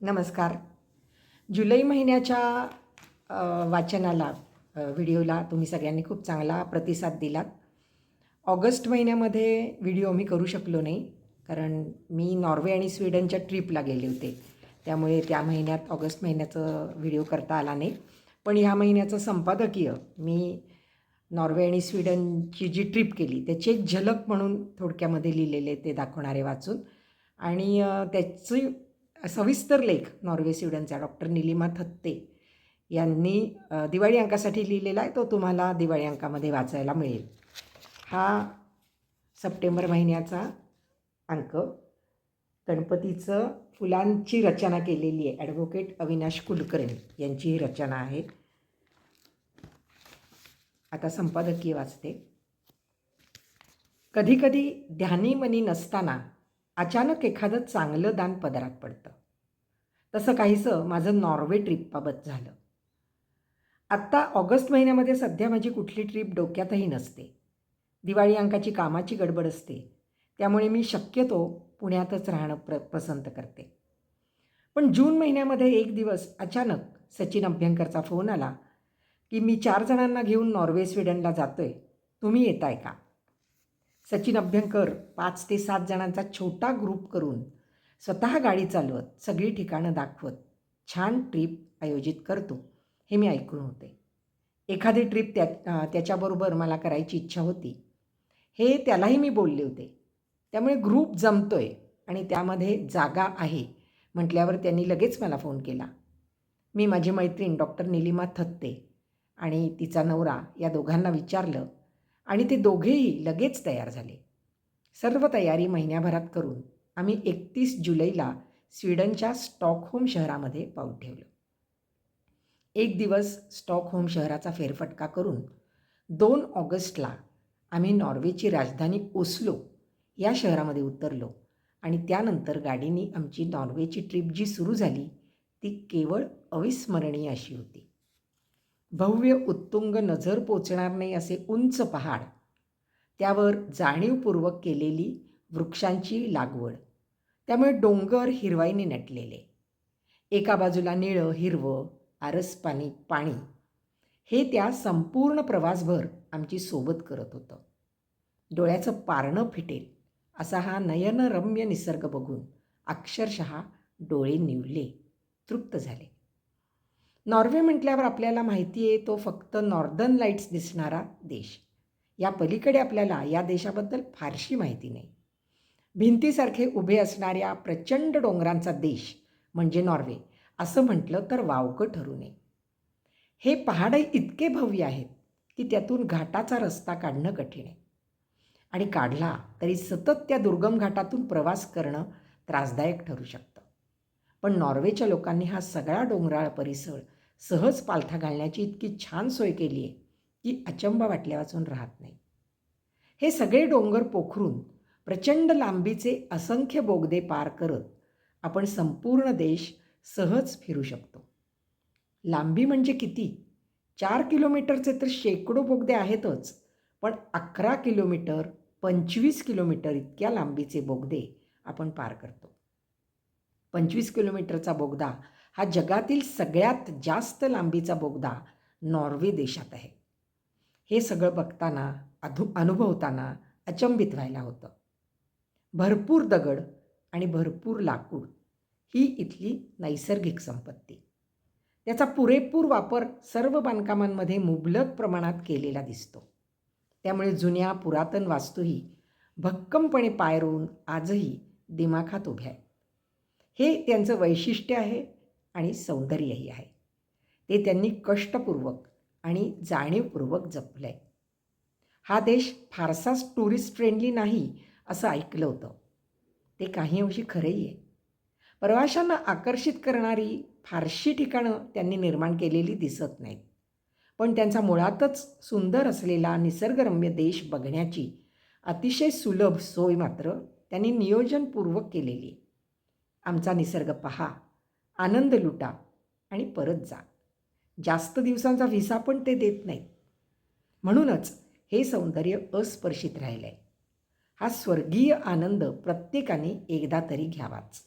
नमस्कार. जुलै महिन्याच्या वाचनाला व्हिडिओला तुम्ही सगळ्यांनी खूप चांगला प्रतिसाद दिलात. ऑगस्ट महिन्यामध्ये व्हिडिओ मी करू शकलो नाही कारण मी नॉर्वे आणि स्वीडनच्या ट्रिपला गेले होते. त्यामुळे त्या महिन्यात ऑगस्ट महिन्याचं व्हिडिओ करता आला नाही. पण ह्या महिन्याचं संपादकीय मी नॉर्वे आणि स्वीडनची जी ट्रिप केली त्याची एक झलक म्हणून थोडक्यामध्ये लिहिलेले ते दाखवणारे वाचून. आणि त्याची सविस्तर लेख नॉर्वे स्वीडनचा डॉक्टर निलिमा थत्ते यांनी दिवाळी अंकासाठी लिहिलेला आहे तो तुम्हाला दिवाळी अंकामध्ये वाचायला मिळेल. हा सप्टेंबर महिन्याचा अंक. गणपतीचं फुलांची रचना केलेली आहे. ॲडव्होकेट अविनाश कुलकर्णी यांची ही रचना आहे. आता संपादकीय वाचते. कधीकधी ध्यानी मनी नसताना अचानक एखादं चांगलं दान पदरात पडतं. तसं काहीसं माझं नॉर्वे ट्रिपबाबत झालं. आत्ता ऑगस्ट महिन्यामध्ये सध्या माझी कुठली ट्रिप डोक्यातही नसते. दिवाळी अंकाची कामाची गडबड असते. त्यामुळे मी शक्यतो पुण्यातच राहणं प्र पसंत करते. पण जून महिन्यामध्ये एक दिवस अचानक सचिन अभ्यंकरचा फोन आला की मी चार जणांना घेऊन नॉर्वे स्वीडनला जातोय. तुम्ही येताय का? सचिन अभ्यंकर पाच ते सात जणांचा छोटा ग्रुप करून स्वतः गाडी चालवत सगळी ठिकाणं दाखवत छान ट्रिप आयोजित करतो हे मी ऐकून होते. एखादी ट्रिप त्या त्याच्याबरोबर मला करायची इच्छा होती. हे त्यालाही मी बोलले होते. त्यामुळे ग्रुप जमतो आहे आणि त्यामध्ये जागा आहे म्हटल्यावर त्यांनी लगेच मला फोन केला. मी माझी मैत्रीण डॉक्टर निलिमा थत्ते आणि तिचा नवरा या दोघांना विचारलं आणि ते दोघेही लगेच तयार झाले. सर्व तयारी महिन्याभरात करून आम्ही एकतीस जुलैला स्वीडनच्या स्टॉकहोम शहरामध्ये पाऊल ठेवलं. एक दिवस स्टॉकहोम शहराचा फेरफटका करून दोन ऑगस्टला आम्ही नॉर्वेची राजधानी ओस्लो या शहरामध्ये उतरलो आणि त्यानंतर गाडीने आमची नॉर्वेची ट्रिप जी सुरू झाली ती केवळ अविस्मरणीय अशी होती. भव्य उत्तुंग नजर पोचणार नाही असे उंच पहाड त्यावर जाणीवपूर्वक केलेली वृक्षांची लागवड. त्यामुळे डोंगर हिरवाईने नटलेले. एका बाजूला निळं हिरवं आरसपाणी पाणी हे त्या संपूर्ण प्रवासभर आमची सोबत करत होतं. डोळ्याचं पारणं फिटेल असा हा नयनरम्य निसर्ग बघून अक्षरशः डोळे निवले तृप्त झाले. नॉर्वे म्हटल्यावर आपल्याला माहिती आहे तो फक्त नॉर्दर्न लाईट्स दिसणारा देश. या पलीकडे आपल्याला या देशाबद्दल फारशी माहिती नाही. भिंतीसारखे उभे असणाऱ्या प्रचंड डोंगरांचा देश म्हणजे नॉर्वे असं म्हटलं तर वावकं ठरू नये हे पहाड इतके भव्य आहेत की त्यातून घाटाचा रस्ता काढणं कठीण आहे. आणि काढला तरी सतत त्या दुर्गम घाटातून प्रवास करणं त्रासदायक ठरू शकतं. पण नॉर्वेच्या लोकांनी हा सगळा डोंगराळ परिसर सहज पालथा घालण्याची इतकी छान सोय केली आहे की अचंबा वाटल्यावाचून राहत नाही. हे सगळे डोंगर पोखरून प्रचंड लांबीचे असंख्य बोगदे पार करत आपण संपूर्ण देश सहज फिरू शकतो. लांबी म्हणजे किती? चार किलोमीटरचे तर शेकडो बोगदे आहेतच पण अकरा किलोमीटर पंचवीस किलोमीटर इतक्या लांबीचे बोगदे आपण पार करतो. पंचवीस किलोमीटरचा बोगदा हा जगातील सगळ्यात जास्त लांबीचा बोगदा नॉर्वे देशात आहे. हे सगळं बघताना अधु अनुभवताना अचंबित व्हायला होतं. भरपूर दगड आणि भरपूर लाकूड. ही इथली नैसर्गिक संपत्ती. त्याचा पुरेपूर वापर सर्व बांधकामांमध्ये मुबलक प्रमाणात केलेला दिसतो. त्यामुळे जुन्या पुरातन वास्तूही भक्कमपणे पाय आजही दिमाखात उभ्या आहेत. हे त्यांचं वैशिष्ट्य आहे आणि सौंदर्यही आहे. ते त्यांनी कष्टपूर्वक आणि जाणीवपूर्वक जपलं आहे हा देश फारसाच टुरिस्ट फ्रेंडली नाही असं ऐकलं होतं. ते काही अंशी खरंही आहे. प्रवाशांना आकर्षित करणारी फारशी ठिकाणं त्यांनी निर्माण केलेली दिसत नाहीत. पण त्यांचा मुळातच सुंदर असलेला निसर्गरम्य देश बघण्याची अतिशय सुलभ सोय मात्र त्यांनी नियोजनपूर्वक केलेली आहे. आमचा निसर्ग पहा आनंद लुटा आणि परत जा. जास्त दिवसांचा व्हिसा पण ते देत नाहीत. म्हणूनच हे सौंदर्य अस्पर्शित राहिलं आहे हा स्वर्गीय आनंद प्रत्येकाने एकदा तरी घ्यावाच.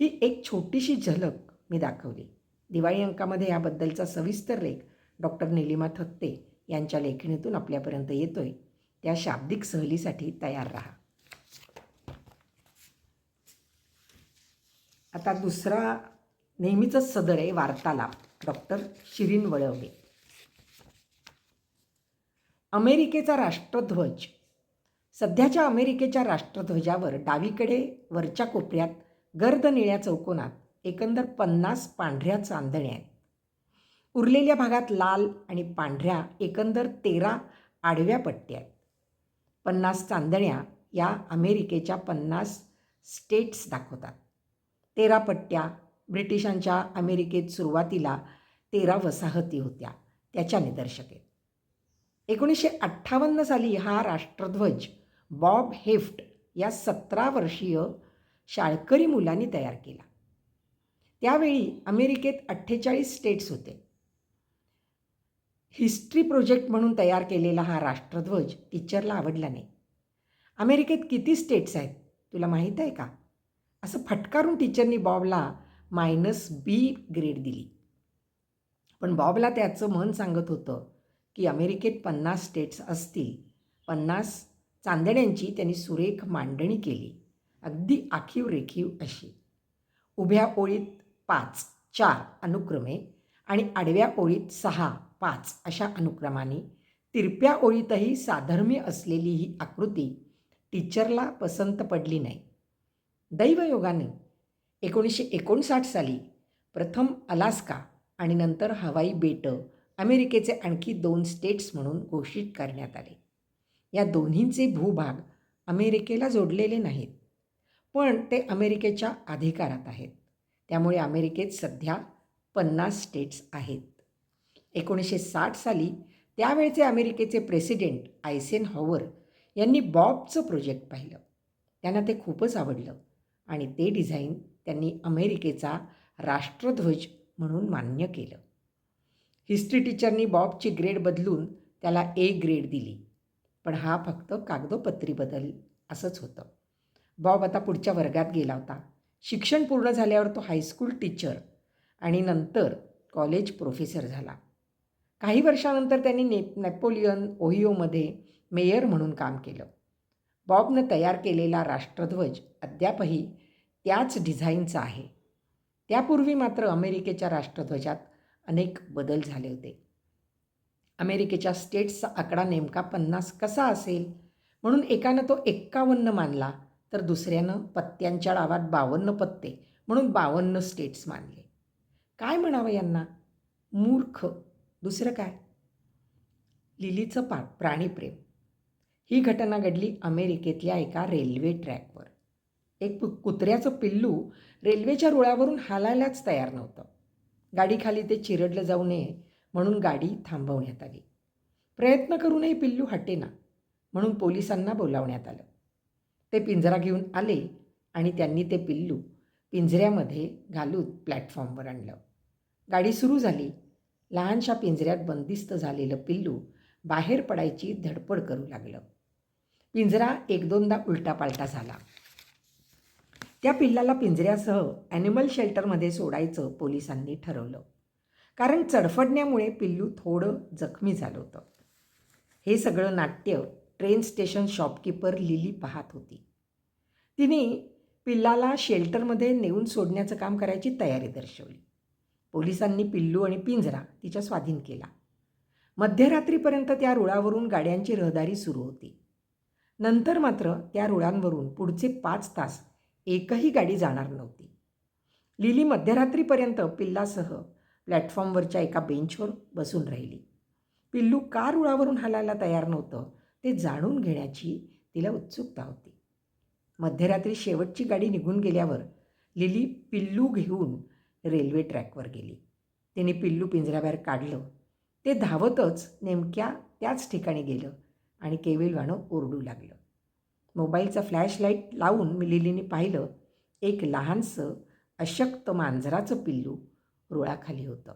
ही एक छोटीशी झलक मी दाखवली. दिवाळी अंकामध्ये याबद्दलचा सविस्तर लेख डॉक्टर निलिमा थत्ते यांच्या लेखणीतून आपल्यापर्यंत येतोय. त्या शाब्दिक सहलीसाठी तयार राहा. आता दुसरा नेहमीचंच सदर आहे वार्तालाप. डॉक्टर शिरीन वळवले अमेरिकेचा राष्ट्रध्वज सध्याच्या अमेरिकेच्या राष्ट्रध्वजावर डावीकडे वरच्या कोपऱ्यात गर्द निळ्या चौकोनात एकंदर पन्नास पांढऱ्या चांदण्या आहेत. उरलेल्या भागात लाल आणि पांढऱ्या एकंदर तेरा आडव्या पट्ट्या आहेत. पन्नास चांदण्या या अमेरिकेच्या पन्नास स्टेट्स दाखवतात. तेरा पट्ट्या ब्रिटिशांच्या अमेरिकेत सुरुवातीला तेरा वसाहती होत्या त्याच्या निदर्शक. आहेत एकोणीसशे अठ्ठावन्न साली हा राष्ट्रध्वज बॉब हेफ्ट या सतरा वर्षीय शाळकरी मुलांनी तयार केला. त्यावेळी अमेरिकेत अठ्ठेचाळीस स्टेट्स होते. हिस्ट्री प्रोजेक्ट म्हणून तयार केलेला हा राष्ट्रध्वज टीचरला आवडला नाही. अमेरिकेत किती स्टेट्स आहेत तुला माहीत आहे का? असं फटकारून टीचरनी बॉबला मायनस बी ग्रेड दिली. पण बॉबला त्याचं मन सांगत होतं की अमेरिकेत पन्नास स्टेट्स असतील पन्नास चांदण्यांची त्यांनी सुरेख मांडणी केली. अगदी आखीव रेखीव अशी. उभ्या ओळीत पाच चार अनुक्रमे आणि आडव्या ओळीत सहा पाच अशा अनुक्रमाने तिरप्या ओळीतही साधर्म्य असलेली ही आकृती टीचरला पसंत पडली नाही. दैवयोगाने एकोणीसशे एकोणसाठ साली प्रथम अलास्का आणि नंतर हवाई बेटं अमेरिकेचे आणखी दोन स्टेट्स म्हणून घोषित करण्यात आले. या दोन्हींचे भूभाग अमेरिकेला जोडलेले नाहीत. पण ते अमेरिकेच्या अधिकारात आहेत. त्यामुळे अमेरिकेत सध्या पन्नास स्टेट्स आहेत. एकोणीसशे साठ साली त्यावेळचे अमेरिकेचे प्रेसिडेंट आयसेन हॉवर यांनी बॉबचं प्रोजेक्ट पाहिलं. त्यांना ते खूपच आवडलं आणि ते डिझाईन त्यांनी अमेरिकेचा राष्ट्रध्वज म्हणून मान्य केलं. हिस्ट्री टीचरनी बॉबची ग्रेड बदलून त्याला ए ग्रेड दिली. पण हा फक्त कागदोपत्री बदल असंच होतं. बॉब आता पुढच्या वर्गात गेला होता. शिक्षण पूर्ण झाल्यावर तो हायस्कूल टीचर आणि नंतर कॉलेज प्रोफेसर झाला. काही वर्षानंतर त्यांनी ने नेपोलियन ओहिओमध्ये मेयर म्हणून काम केलं. बॉबनं तयार केलेला राष्ट्रध्वज अद्यापही त्याच डिझाईनचा आहे. त्यापूर्वी मात्र अमेरिकेच्या राष्ट्रध्वजात अनेक बदल झाले होते. अमेरिकेच्या स्टेट्सचा आकडा नेमका पन्नास कसा असेल? म्हणून एकानं तो एक्कावन्न मानला तर दुसऱ्यानं पत्त्यांच्या डावात बावन्न पत्ते म्हणून बावन्न स्टेट्स मानले. काय म्हणावं यांना? मूर्ख. दुसरं काय? लिलीचं पा प्राणीप्रेम. ही घटना घडली अमेरिकेतल्या एका रेल्वे ट्रॅकवर. एक कुत्र्याचं पिल्लू रेल्वेच्या रुळावरून हालायलाच तयार नव्हतं. गाडीखाली ते चिरडलं जाऊ नये म्हणून गाडी थांबवण्यात आली. प्रयत्न करूनही पिल्लू हटेना म्हणून पोलिसांना बोलावण्यात आलं. ते पिंजरा घेऊन आले आणि त्यांनी ते पिल्लू पिंजऱ्यामध्ये घालून प्लॅटफॉर्मवर आणलं. गाडी सुरू झाली. लहानशा पिंजऱ्यात बंदिस्त झालेलं पिल्लू बाहेर पडायची धडपड करू लागलं. पिंजरा एक दोनदा उलटापालटा झाला. त्या पिल्लाला पिंजऱ्यासह ॲनिमल शेल्टरमध्ये सोडायचं पोलिसांनी ठरवलं. कारण चडफडण्यामुळे पिल्लू थोडं जखमी झालं होतं. हे सगळं नाट्य ट्रेन स्टेशन शॉपकीपर लिली पाहत होती. तिने पिल्लाला शेल्टरमध्ये नेऊन सोडण्याचं काम करायची तयारी दर्शवली. पोलिसांनी पिल्लू आणि पिंजरा तिच्या स्वाधीन केला. मध्यरात्रीपर्यंत त्या रुळावरून गाड्यांची रहदारी सुरू होती. नंतर मात्र त्या रुळांवरून पुढचे पाच तास एकही गाडी जाणार नव्हती. लिली मध्यरात्रीपर्यंत पिल्लासह प्लॅटफॉर्मवरच्या एका बेंचवर बसून राहिली. पिल्लू का रुळावरून हलायला तयार नव्हतं. ते जाणून घेण्याची तिला उत्सुकता होती. मध्यरात्री शेवटची गाडी निघून गेल्यावर लिली पिल्लू घेऊन रेल्वे ट्रॅकवर गेली. तिने पिल्लू पिंजऱ्याबाहेर काढलं. ते धावतच नेमक्या त्याच ठिकाणी गेलं आणि केविलवाणं ओरडू लागलं. मोबाईलचा फ्लॅशलाईट लावून मी लिलीने पाहिलं एक लहानसं अशक्त मांजराचं पिल्लू रुळाखाली होतं.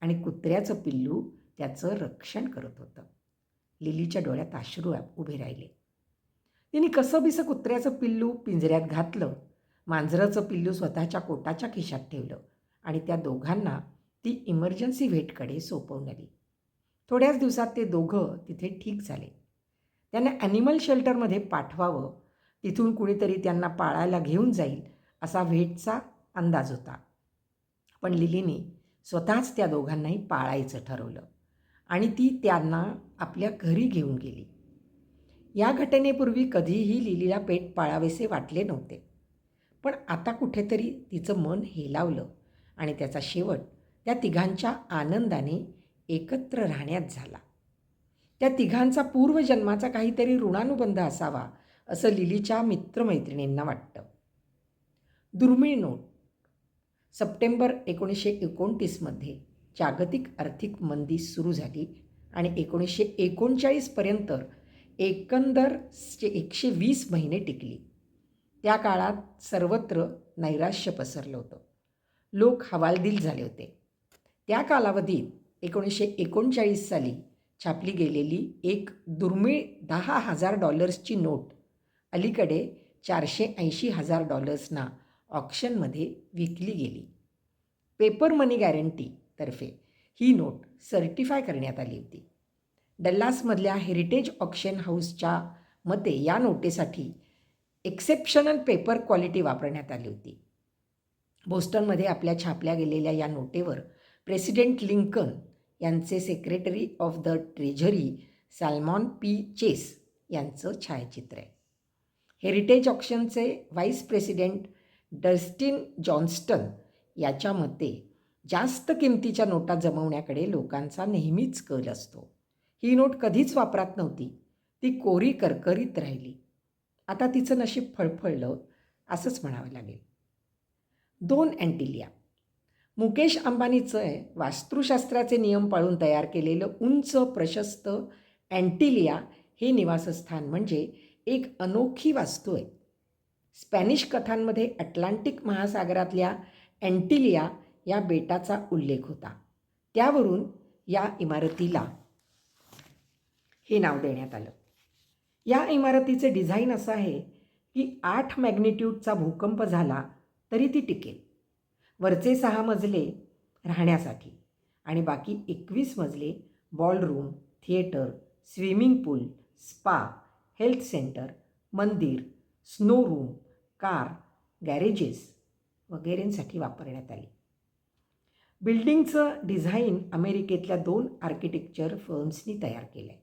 आणि कुत्र्याचं पिल्लू त्याचं रक्षण करत होतं. लिलीच्या डोळ्यात अश्रू उभे राहिले. तिने कसं बिसं कुत्र्याचं पिल्लू पिंजऱ्यात घातलं मांजराचं पिल्लू स्वतःच्या कोटाच्या खिशात ठेवलं आणि त्या दोघांना ती इमर्जन्सी व्हेटकडे सोपवून आली. थोड्याच दिवसात ते दोघं तिथे ठीक झाले. त्यांना ॲनिमल शेल्टरमध्ये पाठवावं तिथून कुणीतरी त्यांना पाळायला घेऊन जाईल असा व्हेटचा अंदाज होता. पण लिलीने स्वतःच त्या दोघांनाही पाळायचं ठरवलं आणि ती त्यांना आपल्या घरी घेऊन गेली. या घटनेपूर्वी कधीही लिलीला पेट पाळावेसे वाटले नव्हते. पण आता कुठेतरी तिचं मन हेलावलं आणि त्याचा शेवट त्या तिघांच्या आनंदाने एकत्र राहण्यात झाला. त्या तिघांचा पूर्वजन्माचा काहीतरी ऋणानुबंध असावा असं लिलीच्या मित्रमैत्रिणींना वाटतं. दुर्मिळ नोट. सप्टेंबर एकोणीसशे एकोणतीसमध्ये जागतिक आर्थिक मंदी सुरू झाली आणि एकोणीसशे एकोणचाळीसपर्यंत एकंदर चे एकशे वीस महिने टिकली. त्या काळात सर्वत्र नैराश्य पसरलं होतं. लोक हवालदिल झाले होते. त्या कालावधीत एकोणीसशे एकोणचाळीस साली छापली गेलेली एक दुर्मिळ दहा हजार डॉलर्सची नोट अलीकडे चारशे ऐंशी हजार डॉलर्सना ऑक्शनमध्ये विकली गेली. पेपर मनी गॅरंटीतर्फे ही नोट सर्टिफाय करण्यात आली होती. डल्लासमधल्या हेरिटेज ऑक्शन हाऊसच्या मते या नोटेसाठी एक्सेप्शनल पेपर क्वालिटी वापरण्यात आली होती. बोस्टनमध्ये आपल्या छापल्या गेलेल्या या नोटेवर प्रेसिडेंट लिंकन यांचे secretary of the treasury Salmon P. Chase यांचं छायाचित्र आहे. हेरिटेज ऑप्शनचे व्हाईस प्रेसिडेंट डस्टिन जॉन्स्टन याच्या मते जास्त किमतीच्या नोटा जमवण्याकडे लोकांचा नेहमीच कल असतो. ही नोट कधीच वापरात नव्हती. ती कोरी करकरीत राहिली. आता तिचं नशीब फळफळलं असंच म्हणावं लागेल. दोन अँटिलिया. मुकेश अंबानीचं वास्तुशास्त्राचे नियम पाळून तयार केलेलं उंच प्रशस्त अँटिलिया हे निवासस्थान म्हणजे एक अनोखी वास्तू आहे. स्पॅनिश कथांमध्ये अटलांटिक महासागरातल्या अँटिलिया या बेटाचा उल्लेख होता. त्यावरून या इमारतीला हे नाव देण्यात आलं. या इमारतीचे डिझाईन असं आहे की आठ मॅग्निट्यूडचा भूकंप झाला तरी ती टिकेल. वरचे सहा मजले राहण्यासाठी आणि बाकी एकवीस मजले ballroom theatre swimming pool spa health centre मंदिर स्नो रूम कार गॅरेजेस वगैरेंसाठी वापरण्यात आली. बिल्डिंगचं डिझाईन अमेरिकेतल्या दोन आर्किटेक्चर फर्म्सनी तयार केलं आहे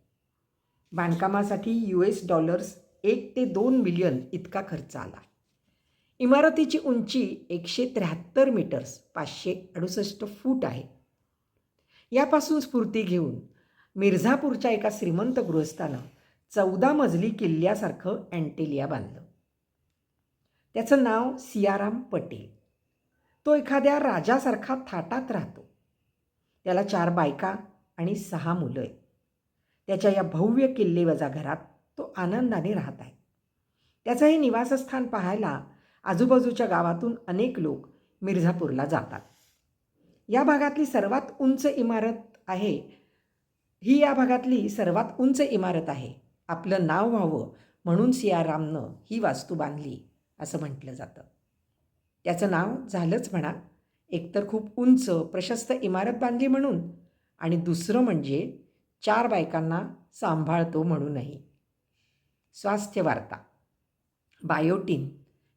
बांधकामासाठी यू एस डॉलर्स एक ते दोन मिलियन इतका खर्च आला. इमारतीची उंची एकशे त्र्याहत्तर मीटर्स पाचशे अडुसष्ट फूट आहे. यापासून स्फूर्ती घेऊन मिर्झापूरच्या एका श्रीमंत गृहस्थानं चौदा मजली किल्ल्यासारखं अँटेलिया बांधलं. त्याचं नाव सियाराम पटेल. तो एखाद्या राजासारखा थाटात राहतो. त्याला चार बायका आणि सहा मुलं आहेत. त्याच्या या भव्य किल्लेवजा घरात तो आनंदाने राहत आहे. त्याचं हे निवासस्थान पाहायला आजूबाजूच्या गावातून अनेक लोक मिर्झापूरला जातात. या भागातली सर्वात उंच इमारत आहे. ही या भागातली सर्वात उंच इमारत आहे. आपलं नाव व्हावं म्हणून सियारामनं ही वास्तू बांधली. असं म्हटलं जातं. त्याचं नाव झालंच म्हणा. एकतर खूप उंच प्रशस्त इमारत बांधली म्हणून आणि दुसरं म्हणजे चार बायकांना सांभाळतो म्हणूनही. स्वास्थ्य वार्ता biotin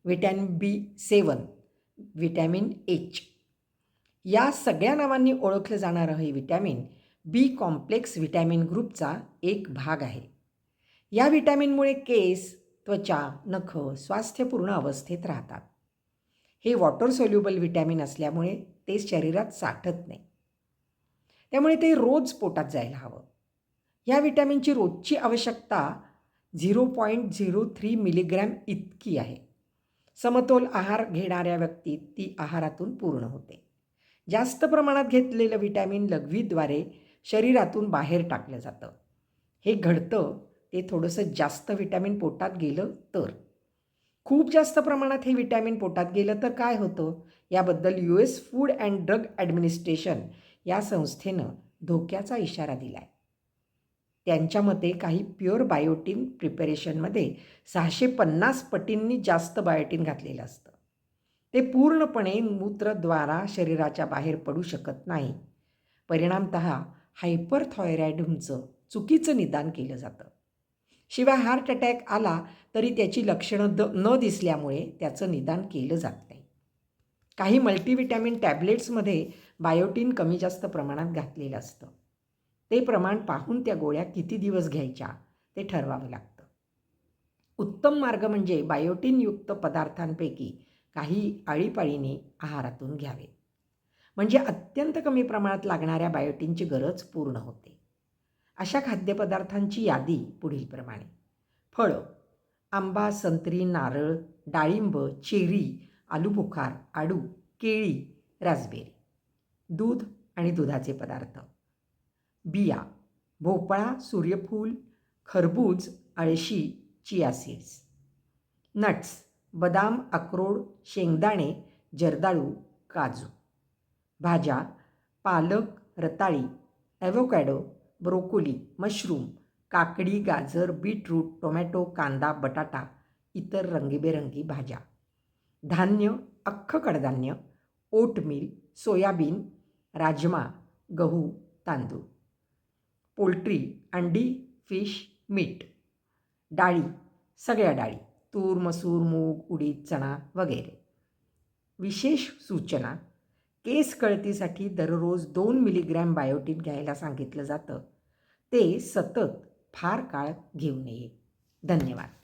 vitamin B seven vitamin H. या सगळ्या नावांनी ओळखलं जाणारं हे व्हिटॅमिन बी कॉम्प्लेक्स व्हिटॅमिन ग्रुपचा एक भाग आहे. या व्हिटॅमिनमुळे केस त्वचा नख स्वास्थ्यपूर्ण अवस्थेत राहतात. हे वॉटर सोल्युबल विटॅमिन असल्यामुळे ते शरीरात साठत नाही. त्यामुळे ते रोज पोटात जायला हवं. या विटॅमिनची रोजची आवश्यकता zero point zero three milligram इतकी आहे. समतोल आहार घेणाऱ्या व्यक्तीत ती आहारातून पूर्ण होते. जास्त प्रमाणात घेतलेलं विटॅमिन लघवीद्वारे शरीरातून बाहेर टाकलं जातं. हे घडतं ते थोडंसं जास्त विटॅमिन पोटात गेलं तर. खूप जास्त प्रमाणात हे विटॅमिन पोटात गेलं तर काय होतं? याबद्दल U S food and drug administration या संस्थेनं धोक्याचा इशारा दिला आहे त्यांच्या मते काही प्युअर बायोटीन प्रिपरेशनमध्ये सहाशे पन्नास पटींनी जास्त बायोटीन घातलेलं असतं. ते पूर्णपणे मूत्रद्वारा शरीराच्या बाहेर पडू शकत नाही. परिणामत हायपरथॉयरॉइडमचं चुकीचं निदान केलं जातं. शिवाय हार्ट अटॅक आला तरी त्याची लक्षणं द न दिसल्यामुळे त्याचं निदान केलं जात नाही. काही मल्टीव्हिटॅमिन टॅबलेट्समध्ये बायोटीन कमी जास्त प्रमाणात घातलेलं असतं. ते प्रमाण पाहून त्या गोळ्या किती दिवस घ्यायच्या ते ठरवावं लागतं. उत्तम मार्ग म्हणजे बायोटीनयुक्त पदार्थांपैकी काही आळीपाळीने आहारातून घ्यावे. म्हणजे अत्यंत कमी प्रमाणात लागणाऱ्या बायोटीनची गरज पूर्ण होते. अशा खाद्यपदार्थांची यादी पुढीलप्रमाणे. फळं आंबा संत्री नारळ डाळिंब चेरी आलूबुखार आडू केळी राजबेरी दूध आणि दुधाचे पदार्थ. बिया भोपळा सूर्यफूल खरबूज अळशी चिया सीड्स. नट्स बदाम अक्रोड शेंगदाणे जर्दाळू काजू. भाज्या पालक रताळी ॲव्होकॅडो ब्रोकोली मशरूम काकडी गाजर बीटरूट टोमॅटो कांदा बटाटा इतर रंगीबेरंगी भाज्या. धान्य अख्खं कडधान्य ओटमील सोयाबीन राजमा गहू तांदूळ. पोल्ट्री अंडी फिश मीठ डाळी सगळ्या डाळी तूर मसूर मूग उडीद चणा वगैरे. विशेष सूचना केस कळतीसाठी दररोज दोन मिलीग्रॅम बायोटीन घ्यायला सांगितलं जातं. ते सतत फार काळ घेऊ नये. धन्यवाद.